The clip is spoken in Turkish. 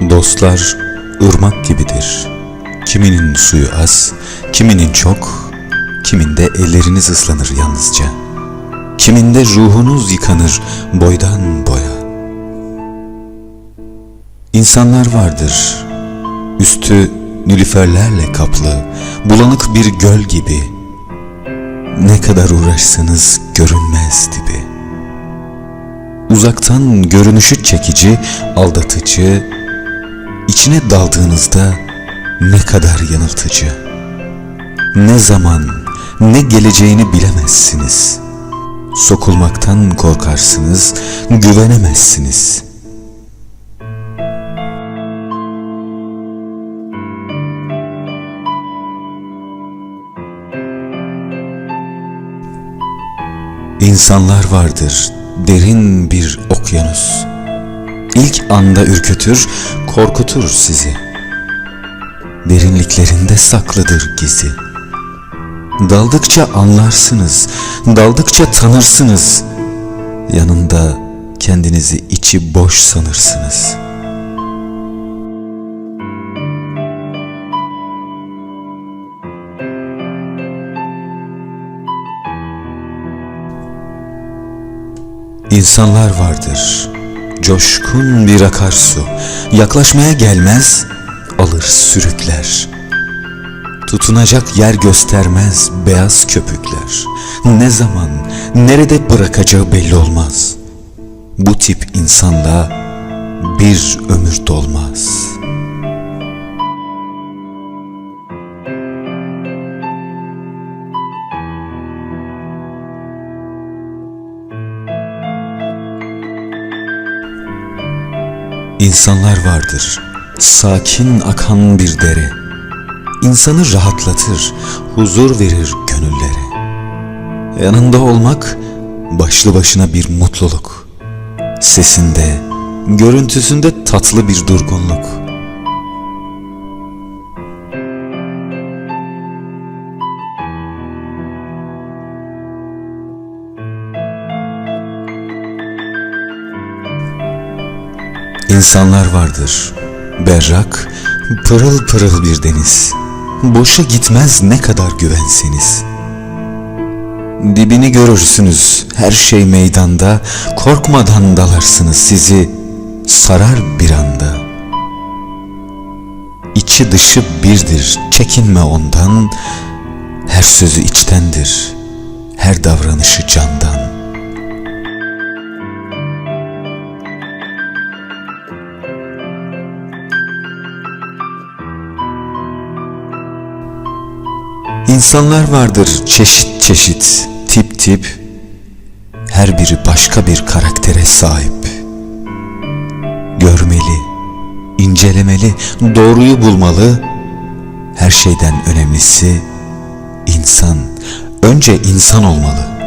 Dostlar ırmak gibidir. Kiminin suyu az, kiminin çok, kiminde elleriniz ıslanır yalnızca. Kiminde ruhunuz yıkanır boydan boya. İnsanlar vardır, üstü nilüferlerle kaplı, bulanık bir göl gibi. Ne kadar uğraşsanız görünmez dibi. Uzaktan görünüşü çekici, aldatıcı, içine daldığınızda ne kadar yanıltıcı. Ne zaman, ne geleceğini bilemezsiniz. Sokulmaktan korkarsınız, güvenemezsiniz. İnsanlar vardır, derin bir okyanus. İlk anda ürkütür, korkutur sizi. Derinliklerinde saklıdır gizi. Daldıkça anlarsınız, daldıkça tanırsınız. Yanında kendinizi içi boş sanırsınız. İnsanlar vardır, coşkun bir akarsu, yaklaşmaya gelmez, alır sürükler. Tutunacak yer göstermez beyaz köpükler. Ne zaman, nerede bırakacağı belli olmaz. Bu tip insanda bir ömür dolmaz. İnsanlar vardır, sakin akan bir dere. İnsanı rahatlatır, huzur verir gönüllere. Yanında olmak başlı başına bir mutluluk. Sesinde, görüntüsünde tatlı bir durgunluk. İnsanlar vardır, berrak, pırıl pırıl bir deniz. Boşa gitmez ne kadar güvenseniz. Dibini görürsünüz her şey meydanda, korkmadan dalarsınız sizi sarar bir anda. İçi dışı birdir, çekinme ondan, her sözü içtendir, her davranışı candan. İnsanlar vardır çeşit çeşit, tip tip, her biri başka bir karaktere sahip. Görmeli, incelemeli, doğruyu bulmalı, her şeyden önemlisi insan, önce insan olmalı.